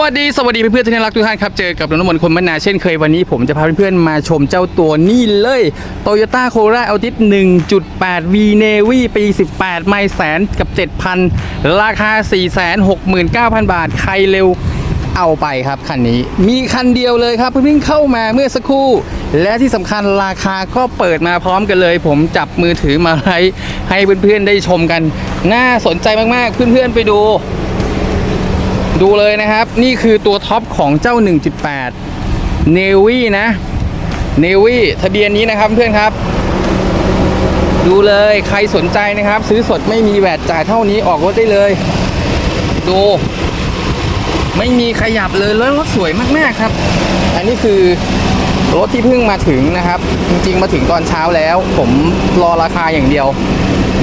วัสดีสวัสดีเพื่อนๆที่น่ารักทุกท่านครับเจอกับนนท์มนคนมนาเช่นเคยวันนี้ผมจะพาเพื่อนๆมาชมเจ้าตัวนี่เลย Toyota Corolla Altis 1.8 V Navy ปี 18 ไม่แสนกับ 7,000 ราคา 469,000 บาท ใครเร็วเอาไปครับคันนี้มีคันเดียวเลยครับเพิ่งเข้ามาเมื่อสักครู่ และที่สำคัญราคาก็เปิดมาพร้อมกันเลย ผมจับมือถือมาให้ให้เพื่อนๆได้ชมกัน น่าสนใจมากๆเพื่อนๆไปดู ดูเลยนะครับ นี่คือตัวท็อปของเจ้า 1.8 Navy นะ Navy ทะเบียนนี้นะครับเพื่อนครับ ดูเลยใครสนใจนะครับ ซื้อสดไม่มีแวดจ่ายเท่านี้ออกรถได้เลย ดู ไม่มีขยับเลยแล้วรถสวยมาก ๆ ครับ อันนี้คือรถที่เพิ่งมาถึงนะครับ จริง ๆ มาถึงตอนเช้าแล้ว ผมรอราคาอย่างเดียว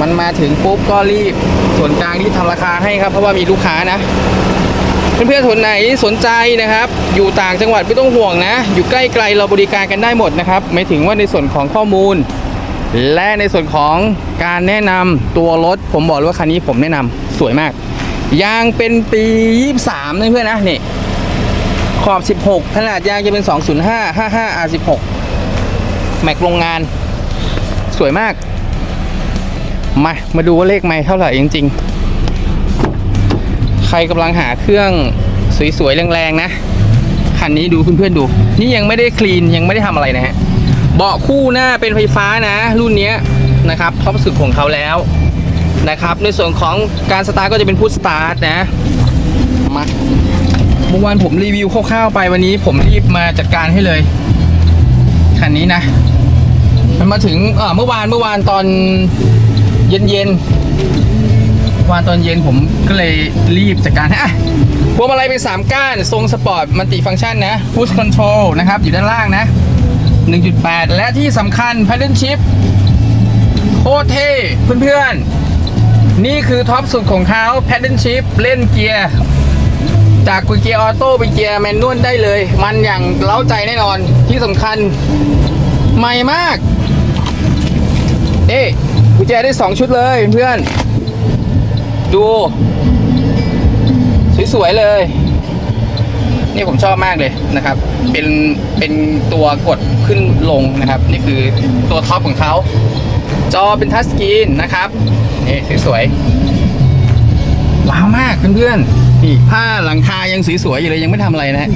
มันมาถึงปุ๊บก็รีบส่วนกลางรีบทำราคาให้ครับ เพราะว่ามีลูกค้านะ เพื่อนๆคนไหนสนใจนะครับ อยู่ต่างจังหวัดไม่ต้องห่วงนะ อยู่ใกล้ไกลเราบริการกันได้หมดนะครับไม่ถึงว่าในส่วนของข้อมูล และในส่วนของการแนะนำตัวรถ ผมบอกเลยว่าคันนี้ผมแนะนำสวยมากยางเป็นปี 23นะเพื่อนนะนี่ขอบ 16 ขนาดยางจะเป็น 205 55 R16 แม็กโรงงาน สวยมาก มา มาดูว่าเลขไม่เท่าไหร่จริง ๆ ใครกำลังหาเครื่องสวยๆแรงๆนะคันนี้ดูเพื่อนๆดู นี่ยังไม่ได้คลีนยังไม่ได้ทำอะไรนะฮะเบาะคู่หน้าเป็นไฟฟ้านะ รุ่นเนี้ยนะครับท็อปสุดของเขาแล้วนะครับ ในส่วนของการสตาร์ทก็จะเป็นพุทสตาร์ทนะมาเมื่อวานผมรีวิวคร่าวๆไปวันนี้ผมรีบมาจัดการให้เลยคันนี้นะ มันมาถึงเอ่อเมื่อวานเมื่อวานตอนเย็น วันตอนเย็นผมก็เลยรีบจัดการให้อะพวงมาลัยเป็น3ก้าน ทรงสปอร์ตมัลติฟัง c t ชันนะ push control นะครับ อยู่ด้านล่างนะ 1.8 และที่สำคัญ paddle shift โคตรเท่เพื่อนๆ นี่คือท็อปสุดของเขา paddle shift เล่นเกียร์ จากเกียร์ออโต้ไปเกียร์แมนนวลได้เลย มันอย่างเล้าใจแน่นอนที่สำคัญ ใหม่มาก เอ๊ะกุญแจได้ 2 ชุดเลยเพื่อน ดู สวย ๆ เลย นี่ผมชอบมากเลยนะครับ เป็นเป็นตัวกดขึ้นลงนะครับ นี่คือตัวท็อปของเขาจอเป็นทัชสกรีนนะครับนี่สวยๆว้าวมากเพื่อนๆนี่ผ้าหลังคายังสวยๆอยู่เลยยังไม่ทำอะไรนะฮะ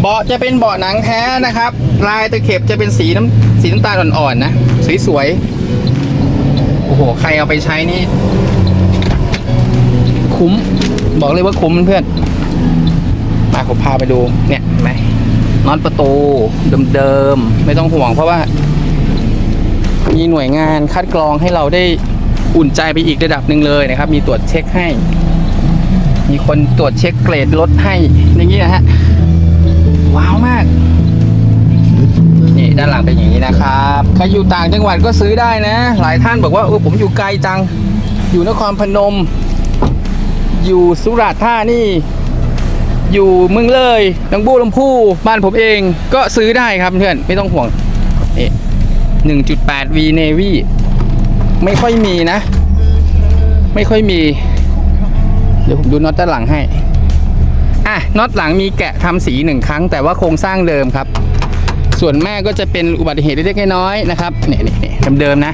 เบาะจะเป็นเบาะหนังแท้นะครับ ลายตะเข็บจะเป็นสีน้ำสีน้ำตาลอ่อนๆนะสวยๆโอ้โห ใครเอาไปใช้นี่ คุ้ม บอกเลยว่าคุ้มเพื่อนมาผมพาไปดูเนี่ยไหมน็อตประตูเดิมๆไม่ต้องห่วงเพราะว่า มีหน่วยงานคัดกรองให้เราได้อุ่นใจไปอีกระดับหนึ่งเลยนะครับ มีตรวจเช็คให้ มีคนตรวจเช็คเกรดรถให้อย่างนี้นะฮะว้าวมาก นี่ด้านหลังเป็นอย่างนี้นะครับใครอยู่ต่างจังหวัดก็ซื้อได้นะ หลายท่านบอกว่าเออผมอยู่ไกลจัง อยู่นครพนม อยู่สุราษฎร์ธานีอยู่เมืองเลยลำบูลำพูบ้านผมเองก็ซื้อได้ครับเพื่อนไม่ต้องห่วงนี่หนึ่งจุดแปด V Navy ไม่ค่อยมีนะ ไม่ค่อยมี เดี๋ยวผมดูน็อตด้านหลังให้ อะน็อตหลังมีแกะทำสีหนึ่งครั้ง แต่ว่าโครงสร้างเดิมครับ ส่วนแม่ก็จะเป็นอุบัติเหตุเล็กๆน้อยๆนะครับเนี่ยเนี่ยเดิมๆนะ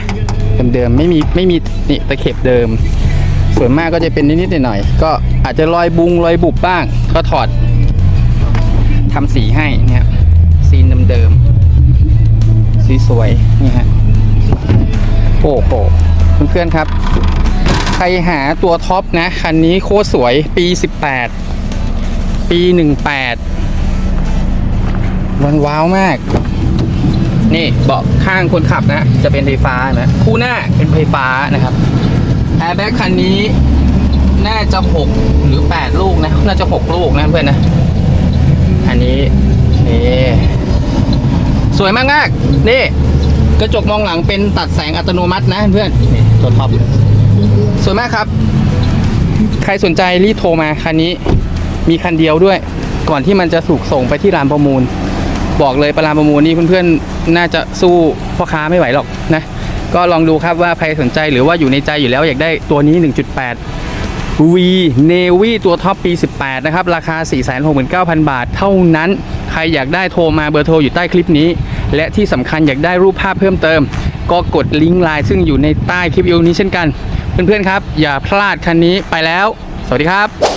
เดิมๆไม่มีไม่มีนี่ตะเข็บเดิม ส่วนมากก็จะเป็นนิดๆหน่อยๆก็อาจจะรอยบุงรอยบุบบ้าง ก็ถอดทำสีให้เนี่ยซีนเดิมๆสีสวยนี่ฮะโอ้โหเพื่อนๆครับ ใครหาตัวท็อปนะคันนี้โคตรสวยปี 18 ปี 18วันว้าวมาก นี่เบาะข้างคนขับนะ จะเป็นไฟฟ้านะคู่หน้าเป็นไฟฟ้านะครับ ร์แบ็กคันนี้ น่าจะ6หรือ8ลูกนะ น่าจะ6ลูกนะเพื่อนนะ อันนี้นี่สวยมากมากนี่ กระจกมองหลังเป็นตัดแสงอัตโนมัตินะเพื่อนนี่ตัวท็อปสวยมากครับ ใครสนใจรีบโทรมาคันนี้ มีคันเดียวด้วย ก่อนที่มันจะถูกส่งไปที่ร้านประมูล บอกเลยประลานประมูลนี่เพื่อนๆน่าจะสู้พ่อค้าไม่ไหวหรอกนะ ก็ลองดูครับว่าใครสนใจหรือว่าอยู่ในใจอยู่แล้วอยากได้ตัวนี้ 1.8 V Navy ตัวท็อปปี 18 นะครับ ราคา 469,000 บาทเท่านั้น ใครอยากได้โทรมาเบอร์โทรอยู่ใต้คลิปนี้ และที่สำคัญอยากได้รูปภาพเพิ่มเติม ก็กดลิงก์ไลน์ซึ่งอยู่ในใต้คลิปวิดีโอนี้เช่นกัน เพื่อนๆครับ อย่าพลาดคันนี้ไปแล้ว สวัสดีครับ